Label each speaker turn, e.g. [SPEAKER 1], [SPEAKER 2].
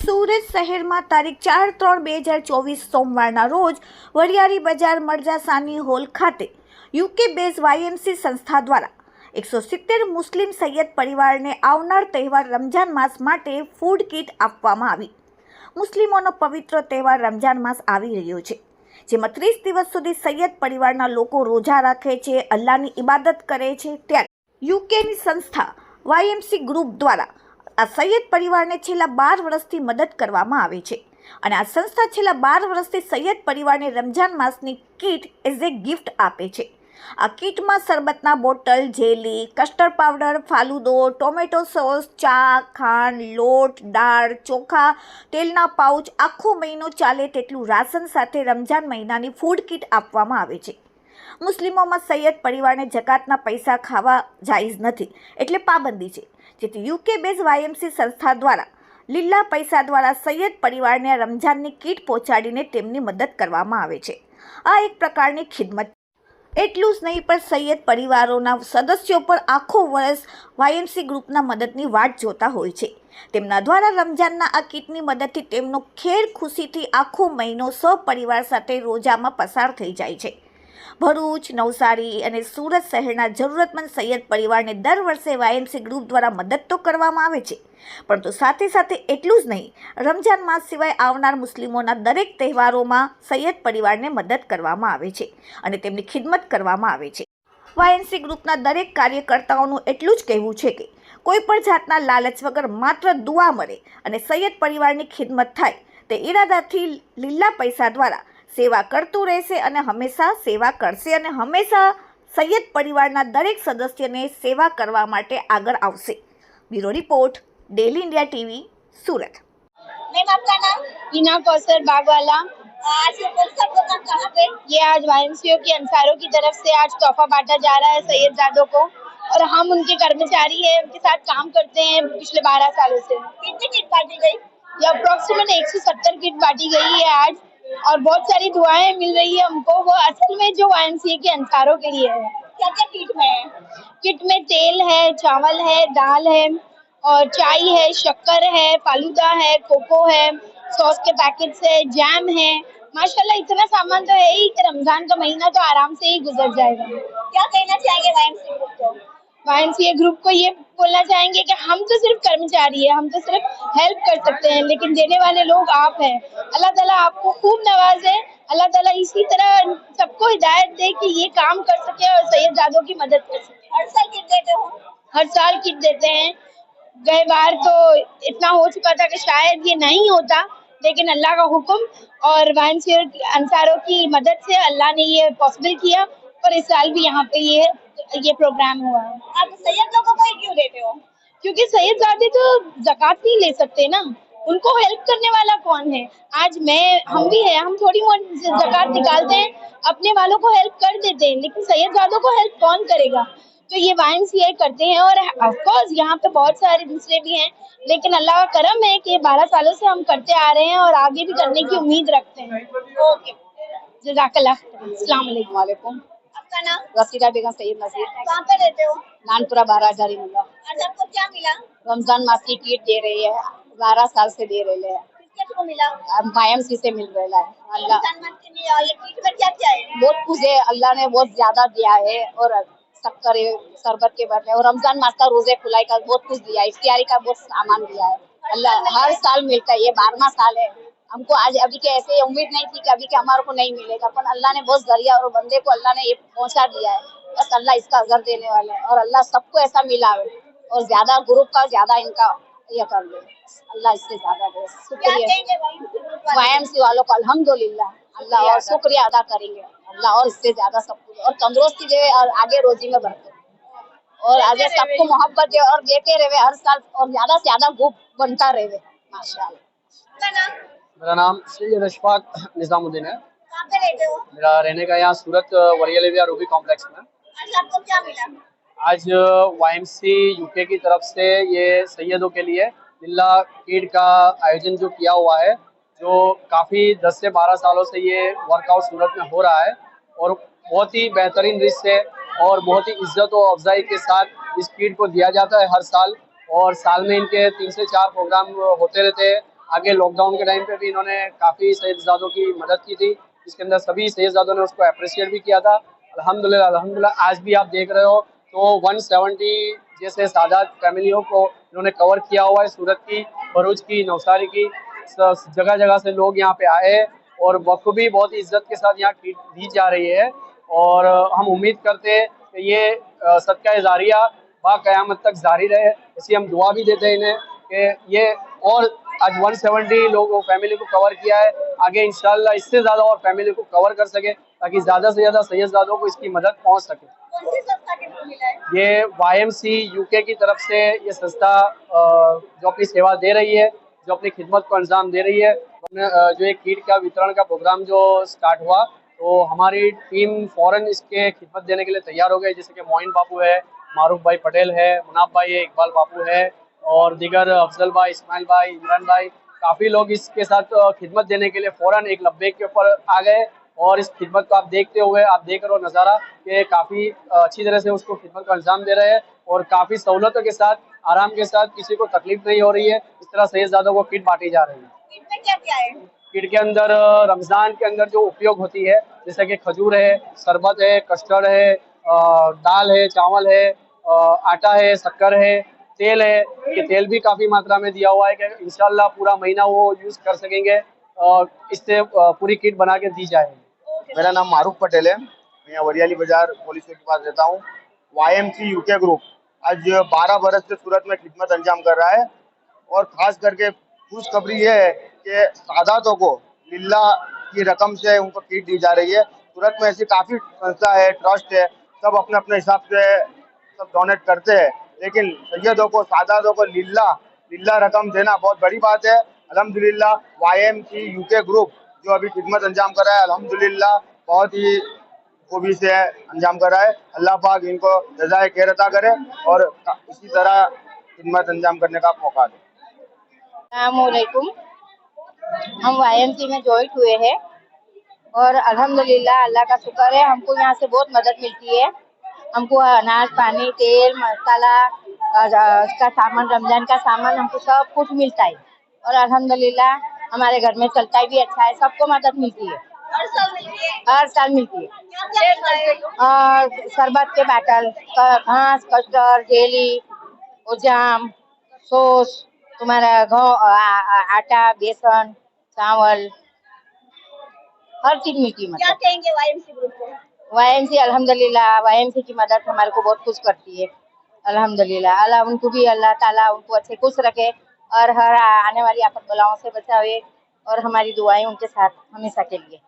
[SPEAKER 1] સુરત શહેરમાં તારીખ ચાર ત્રણ બે હજાર ચોવીસ સોમવારના રોજ વરિયાળી બજાર મરજાસાની હોલ ખાતે યુકે બેઝ વાયએમસી સંસ્થા દ્વારા એકસો સિત્તેર મુસ્લિમ સૈયદ પરિવારને આવનાર તહેવાર રમજાન માસ માટે ફૂડ કિટ આપવામાં આવી. મુસ્લિમોનો પવિત્ર તહેવાર રમજાન માસ આવી રહ્યો છે, જેમાં ત્રીસ દિવસ સુધી સૈયદ પરિવારના લોકો રોજા રાખે છે, અલ્લાહની ઇબાદત કરે છે, ત્યારે યુકેની સંસ્થા વાયએમસી ગ્રુપ દ્વારા આ સૈયદ પરિવારને છેલ્લા બાર વર્ષથી મદદ કરવામાં આવે છે. અને આ સંસ્થા છેલ્લા બાર વર્ષથી સૈયદ પરિવારને રમજાન માસની કીટ એઝ એ ગિફ્ટ આપે છે. આ કીટમાં શરબતના bottle, jelly, custard powder, ફાલુદો, tomato sauce, ચા, ખાંડ, લોટ, દાળ, ચોખા, તેલના પાઉચ આખો મહિનો ચાલે તેટલું રાશન સાથે રમજાન મહિનાની ફૂડ કીટ આપવામાં આવે છે. મુસ્લિમોમાં સૈયદ પરિવારને જકાતના પૈસા ખાવા જાયઝ નથી, એટલે પાબંદી છે. જેથી યુકે બેઝ વાયએમસી સંસ્થા દ્વારા લીલા પૈસા દ્વારા સૈયદ પરિવારને રમઝાનની કીટ પહોંચાડીને તેમની મદદ કરવામાં આવે છે. આ એક પ્રકારની ખિદમત એટલું જ નહીં, પણ સૈયદ પરિવારોના સદસ્યો પણ આખો વર્ષ વાયએમસી ગ્રુપના મદદની વાટ જોતા હોય છે. તેમના દ્વારા રમજાનના આ કીટની મદદથી તેમનો ખેર ખુશીથી આખો મહિનો સપરિવાર સાથે રોજામાં પસાર થઈ જાય છે. ભરૂચ, નવસારી અને સુરત શહેરના જરૂરતમંદ સૈયદ પરિવારને દર વર્ષે વાયએમસી ગ્રુપ દ્વારા મદદ તો કરવામાં આવે છે, પરંતુ સાથે સાથે એટલું જ નહીં રમજાન માસ સિવાય આવનાર મુસ્લિમોના દરેક તહેવારોમાં સૈયદ પરિવારને મદદ કરવામાં આવે છે અને તેમની ખિદમત કરવામાં આવે છે. વાયએનસી ગ્રુપના દરેક કાર્યકર્તાઓનું એટલું જ કહેવું છે કે કોઈ પણ જાતના લાલચ વગર માત્ર દુઆ મળે અને સૈયદ પરિવારની ખિદમત થાય, તે ઈરાદાથી લીલા પૈસા દ્વારા સેવા કરતું રહેશે અને હંમેશા સેવા કરશે અને હંમેશા સૈયદ પરિવારના દરેક સદસ્યને સેવા કરવા માટે આગળ આવશે bureau report daily India TV Surat
[SPEAKER 2] ma'am आपका नाम
[SPEAKER 3] हिना कौसर बाग वाला
[SPEAKER 2] आज ये कौन सा प्रोग्राम कहाँ पे
[SPEAKER 3] ये आज वायमसीओ के अंसारों की तरफ से आज तोहफा बांटा जा रहा है सैयदजादों को और हम उनके कर्मचारी हैं उनके साथ काम करते हैं पिछले बारह सालों से
[SPEAKER 2] कितनी किट बांटी गई
[SPEAKER 3] ये अप्रोक्सीमेट एक सौ सत्तर किट बांटी गई है आज और बहुत सारी दुआएँ मिल रही है हमको। वो असल में जो वायमसीए के अंसारों के लिए है।
[SPEAKER 2] क्या क्या किट में? है
[SPEAKER 3] किट में तेल है चावल है दाल है और चाय है शक्कर है फालूदा है कोको है सॉस के पैकेट्स है जैम है। माशाल्लाह इतना सामान तो है ही कि रमज़ान का महीना तो आराम से ही गुजर जाएगा।
[SPEAKER 2] क्या कहना चाहेंगे ग्रुप को?
[SPEAKER 3] वायएमसीए ग्रुप को ये बोलना चाहेंगे कि हम तो सिर्फ़ कर्मचारी है हम तो सिर्फ़ हेल्प कर सकते हैं लेकिन देने वाले लोग आप हैं। अल्लाह ताला आपको खूब नवाजे अल्लाह ताला इसी तरह सबको हिदायत दे कि ये काम कर सके और सैयद सैयदजादों की मदद कर सके।
[SPEAKER 2] हर साल किट देते हो?
[SPEAKER 3] हर साल किट देते हैं। गए बार तो इतना हो चुका था कि शायद ये नहीं होता लेकिन अल्लाह का हुक्म और वाइनसियर अंसारों की मदद से अल्लाह ने ये पॉसिबल किया और इस साल भी यहाँ पे ये ये प्रोग्राम हुआ है।
[SPEAKER 2] आप सैयद लोगों को क्यों देते हो?
[SPEAKER 3] क्योंकि सैयदजादे तो जक़ात नहीं ले सकते ना। उनको हेल्प करने वाला कौन है? आज मैं हम भी है हम थोड़ी बहुत जक़ात निकालते हैं अपने वालों को हेल्प कर देते हैं लेकिन सैयदजादों को हेल्प कौन करेगा? तो ये वाइन करते हैं और ऑफकोर्स यहाँ पे बहुत सारे दूसरे भी हैं लेकिन अल्लाह का करम है कि बारह सालों से हम करते आ रहे हैं और आगे भी करने की उम्मीद रखते हैं।
[SPEAKER 2] ओके
[SPEAKER 3] जजाकल्ला अस्सलाम वालेकुम।
[SPEAKER 4] वालेकुम।
[SPEAKER 2] आपका नाम?
[SPEAKER 4] रसीदा बेगम सैयद नसीर
[SPEAKER 2] कहाँ पे रहते हो?
[SPEAKER 4] नानपुरा बारह हजारी
[SPEAKER 2] आज आपको क्या मिला?
[SPEAKER 4] रमज़ान मास की किट दे रही है। बारह साल से दे रहे हैं।
[SPEAKER 2] किसके थ्रू मिला?
[SPEAKER 4] अब से मिल रहा है। अल्लाह।
[SPEAKER 2] है?
[SPEAKER 4] बहुत कुछ है। अल्लाह ने बहुत ज़्यादा दिया है और शक्कर शरबत के बदले। और रमज़ान मास का रोज़े खुलाई का बहुत कुछ दिया है। इफ्तियारी का बहुत सामान दिया है। अल्लाह हर साल मिलता है। ये बारहवा साल है। हमको आज अभी के ऐसे उम्मीद नहीं थी कि अभी के हमारे को नहीं मिलेगा। पर अल्लाह ने बहुत ज़रिया और बंदे को अल्लाह ने ये पहुँचा दिया है। बस अल्लाह इसका अजर देने वाले हैं। और अल्लाह सबको ऐसा मिला है। और ज़्यादा ग्रुप का ज़्यादा इनका। ये कर दे अल्लाह इससे ज़्यादा दे। शुक्रिया।
[SPEAKER 2] वाईएमसी ग्रुप वाले
[SPEAKER 4] को अल्हम्दुलिल्लाह। अल्लाह और शुक्रिया। अदा करेंगे। अल्लाह और इससे ज़्यादा सब कुछ। और तंदुरुस्ती दे और आगे रोजी में बढ़ते। और आगे सबको मोहब्बत दे और देते रहे हर साल। और ज़्यादा से ज़्यादा ग्रुप बनता रहे।
[SPEAKER 2] नाम?
[SPEAKER 5] मेरा नाम सैयद अशफाक निज़ामुद्दीन है। मेरा रहने का यहाँ सूरत वरियलिया रूबी कॉम्प्लेक्स में।
[SPEAKER 2] आज आपको क्या मिला?
[SPEAKER 5] आज वाईएमसी यूके की तरफ़ से ये सैयदों के लिए लिल्ला किड का आयोजन जो किया हुआ है, जो काफ़ी 10 से 12 सालों से ये वर्कआउट सूरत में हो रहा है और बहुत ही बेहतरीन रिस से और बहुत ही इज़्ज़त और अफजाई के साथ इस कीड को दिया जाता है हर साल और साल में इनके तीन से चार प्रोग्राम होते रहते हैं। आगे लॉकडाउन के टाइम पे भी इन्होंने काफ़ी सैयदजादों की मदद की थी, इसके अंदर सभी सैयदजादों ने उसको अप्रिशिएट भी किया था। अल्हम्दुलिल्लाह अल्हम्दुलिल्लाह, आज भी आप देख रहे हो तो 170 जैसे सादात फैमिलियों को इन्होंने कवर किया हुआ है, सूरत की, भरूच की, नवसारी की। जगह जगह से लोग यहाँ पे आए हैं और बखूबी बहुत ही इज़्ज़त के साथ यहाँ ट्रीट दी जा रही है। और हम उम्मीद करते हैं कि ये सदका जारिया बा क़यामत तक जारी रहे। इसी हम दुआ भी देते हैं इन्हें कि ये और आज 170 लोगों, फैमिली को कवर किया है। आगे इंशाल्लाह इससे ज़्यादा और फैमिली को कवर कर सके ताकि ज़्यादा से ज़्यादा सैयदजादों को इसकी मदद पहुँच सके
[SPEAKER 2] कौन सी संस्था के थ्रू मिला है
[SPEAKER 5] ये वाईएमसी यूके की तरफ़ से ये संस्था जो अपनी सेवा दे रही है, जो अपनी खिदमत को अंजाम दे रही है जो एक किट का वितरण का प्रोग्राम जो स्टार्ट हुआ तो हमारी टीम फ़ौरन इसके खिदमत देने के लिए तैयार हो गई। जैसे कि मोइन बाबू है, मारूफ भाई पटेल है, मुनाफ भाई है, इकबाल बाबू है, और दीगर अफजल भाई, इस्माइल भाई, इमरान भाई, काफ़ी लोग इसके साथ खिदमत देने के लिए फ़ौरन एक लब्बे के ऊपर आ गए। और इस खिदमत को आप देखते हुए आप देख रहे हो नज़ारा कि काफ़ी अच्छी तरह से उसको खिदमत का अंजाम दे रहे हैं और काफ़ी सहूलतों के साथ आराम के साथ किसी को तकलीफ़ नहीं हो रही है। इस तरह सैयदजादों को किट बांटी जा रही है।
[SPEAKER 2] किट है?
[SPEAKER 5] के अंदर रमज़ान के अंदर जो उपयोग होती है जैसे कि खजूर है शरबत है कस्टर्ड है दाल है चावल है आटा है शक्कर है तेल है ये तेल भी काफ़ी मात्रा में दिया हुआ है कि इंशाल्लाह पूरा महीना वो यूज़ कर सकेंगे अ, इससे पूरी किट बना के दी जाएगी।
[SPEAKER 6] मेरा नाम मारूफ पटेल है। मैं वरियाली बाज़ार पुलिस के पास रहता हूँ। Y M C UK group आज 12 बरस से सूरत में खिदमत अंजाम कर रहा है। और खास करके खुशखबरी ये है कि सादातों को लिल्ला की रकम से उनको किट दी जा रही है। सूरत में ऐसी काफ़ी संस्था है ट्रस्ट है। सब अपने अपने हिसाब से सब डोनेट करते हैं। लेकिन सैयदों को, सादातों को लिल्ला लिल्ला रकम देना बहुत बड़ी बात है। अल्हम्दुलिल्लाह Y M C UK group जो अभी खिदमत अंजाम कर रहा है, अल्हम्दुलिल्लाह, बहुत ही खूबी से अंजाम कर रहा है। अल्लाह पाक इनको जजाय खैर अता करे और इसी तरह खिदमत अंजाम करने का मौका दे।
[SPEAKER 4] अलैकुम हम वाईएमसी में ज्वाइन हुए हैं और अल्हम्दुलिल्लाह, अल्लाह का शुक्र है, हमको यहाँ से बहुत मदद मिलती है। हमको अनाज, पानी, तेल, मसाला उसका सामान, रमज़ान का सामान, हमको सब कुछ मिलता है। और अल्हम्दुलिल्लाह हमारे घर में चलता भी अच्छा है सबको मदद मिलती है।
[SPEAKER 2] हर साल मिलती है?
[SPEAKER 4] हर साल मिलती और शरबत के बाटल घास कस्टर्ड जेली और जाम सोस तुम्हारा आ- आटा बेसन चावल हर चीज़ मिलती है
[SPEAKER 2] क्या
[SPEAKER 4] मतलब।
[SPEAKER 2] कहेंगे वाईएमसी ग्रुप को?
[SPEAKER 4] वाईएमसी अल्हम्दुलिल्लाह वाईएमसी की मदद हमारे को बहुत खुश करती है। अल्हम्दुलिल्लाह अल्लाह उनको भी अल्लाह ताला उनको अच्छे खुश रखे। और हर आने वाली आफत बलाओं से बचावे और हमारी दुआएँ उनके साथ हमेशा के लिए।